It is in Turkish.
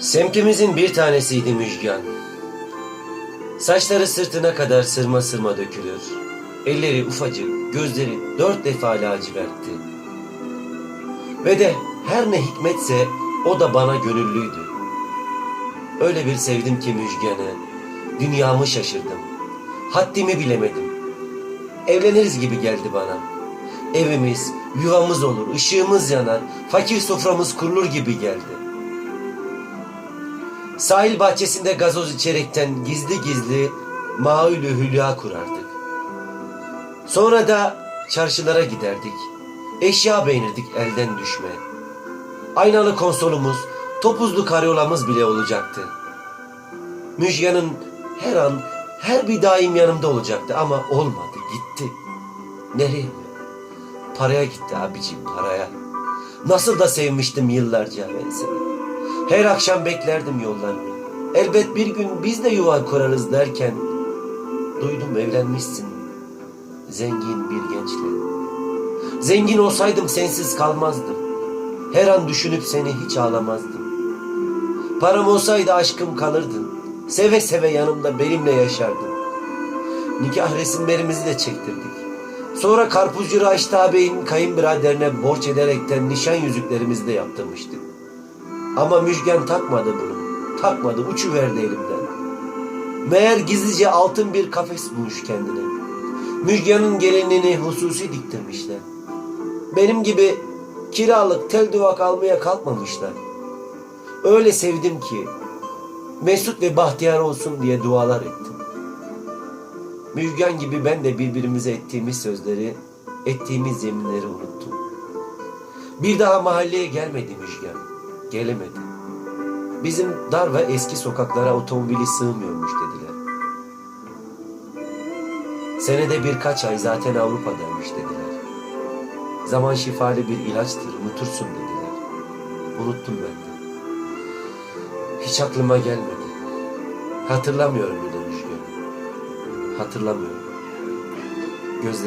Semtimizin bir tanesiydi Müjgan. Saçları sırtına kadar sırma sırma dökülür. Elleri ufacık, gözleri dört defa lacivertti. Ve de her ne hikmetse o da bana gönüllüydü. Öyle bir sevdim ki Müjgan'ı, dünyamı şaşırdım. Haddimi bilemedim. Evleniriz gibi geldi bana. Evimiz, yuvamız olur, ışığımız yanar, fakir soframız kurulur gibi geldi. Sahil bahçesinde gazoz içerekten gizli gizli maülü hülya kurardık. Sonra da çarşılara giderdik. Eşya beğenirdik elden düşme. Aynalı konsolumuz, topuzlu karyolamız bile olacaktı. Müjgan'ın her an, her bir daim yanımda olacaktı ama olmadı, gitti. Nereye mi? Paraya gitti abicim, paraya. Nasıl da sevmiştim yıllarca ben seni. Her akşam beklerdim yollarını. Elbet bir gün biz de yuva kurarız derken duydum evlenmişsin. Zengin bir gençle. Zengin olsaydım sensiz kalmazdım. Her an düşünüp seni hiç ağlamazdım. Param olsaydı aşkım kalırdın. Seve seve yanımda benimle yaşardın. Nikah resimlerimizi de çektirdik. Sonra karpuzcu Raşit ağabeyin kayınbiraderine borç ederekten nişan yüzüklerimizi de yaptırmıştık. Ama Müjgan takmadı bunu. Takmadı, uçuverdi elimden. Meğer gizlice altın bir kafes bulmuş kendine. Müjgan'ın gelinliğini hususi diktirmişler. Benim gibi kiralık tel duvak almaya kalkmamışlar. Öyle sevdim ki mesut ve bahtiyar olsun diye dualar ettim. Müjgan gibi ben de birbirimize ettiğimiz sözleri, ettiğimiz yeminleri unuttum. Bir daha mahalleye gelmedi Müjgan. Gelemedi. Bizim dar ve eski sokaklara otomobili sığmıyormuş dediler. Senede birkaç ay zaten Avrupa'daymış dediler. Zaman şifalı bir ilaçtır, unutursun dediler. Unuttum ben de. Hiç aklıma gelmedi. Hatırlamıyorum bile Müjgan. Hatırlamıyorum. Gözleri